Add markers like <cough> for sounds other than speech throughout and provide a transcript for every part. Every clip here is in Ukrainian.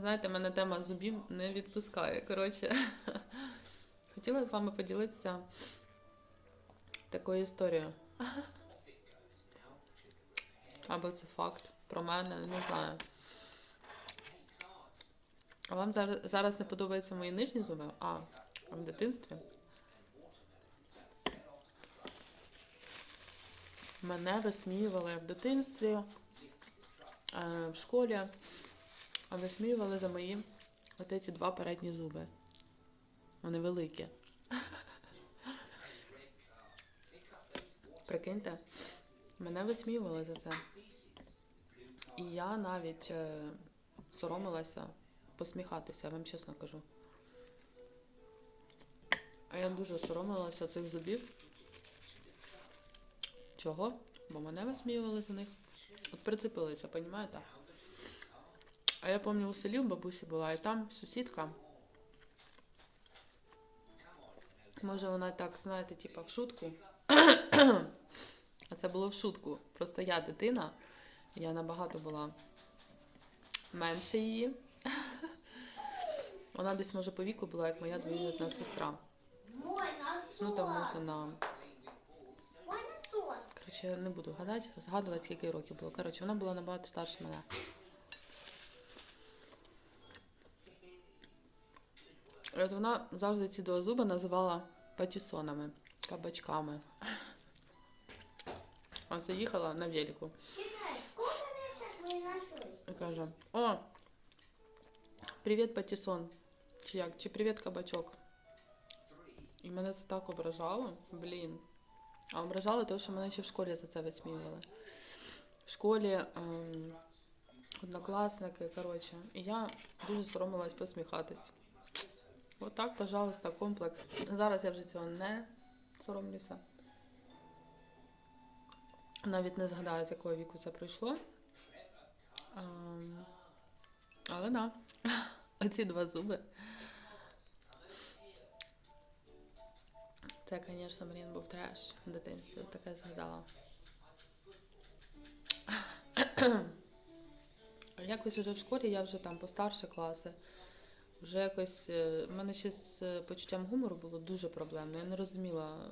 Знаєте, мене тема зубів не відпускає. Коротше, <laughs> хотіла з вами поділитися такою історією. Або це факт про мене, не знаю. А вам зараз, зараз не подобаються мої нижні зуби? А, в дитинстві? Мене висміювали в дитинстві, е, в школі, а висміювали за мої от ці два передні зуби. Вони великі. Прикиньте, мене висміювали за це. І я навіть е, соромилася посміхатися, я вам чесно кажу. А я дуже соромилася цих зубів. Чого? Бо мене висміювали за них. От прицепилися, понімаєте? А я пам'ятаю, у селі в бабусі була, і там сусідка. Може, вона так, знаєте, типа в шутку. А це було в шутку. Просто я дитина, я набагато була менше її. <laughs> Вона десь, може, по віку була, як моя двоюрідна сестра. Ну там може на. Коротше, я не буду гадати, згадувати, скільки років було. Коротше, вона була набагато старша мене. І от вона завжди ці два зуби називала патісонами, кабачками. А заїхала на велику і каже: О, привіт, патісон. Чи як? Чи привіт, кабачок. І мене це так ображало, блін. А ображало те, що мене ще в школі за це висміювали. В школі ем, однокласники, коротше. І я дуже соромилась посміхатись. Отак, пожалуйста, комплекс. Зараз я вже цього не соромлюся. Навіть не згадаю, з якого віку це пройшло. Ем, але да, <laughs> оці два зуби. Це, звісно, блін, був треш в дитинстві, таке згадала. <coughs> Якось уже в школі, я вже там постарше класи. Вже якось е, в мене ще з почуттям гумору було дуже проблемно. Я не розуміла.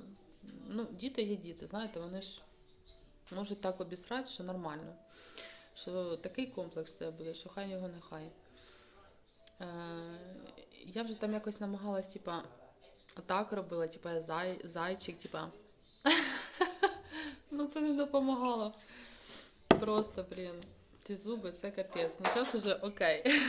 Ну, діти є діти, знаєте, вони ж можуть так обісрати, що нормально. Що такий комплекс тебе буде, що хай його нехай. Е, я вже там якось намагалась, типа, так робила, типа я зай, зайчик, типа. <laughs> ну це не допомагало. Просто, блін. Ті зуби це капець. Ну зараз уже окей.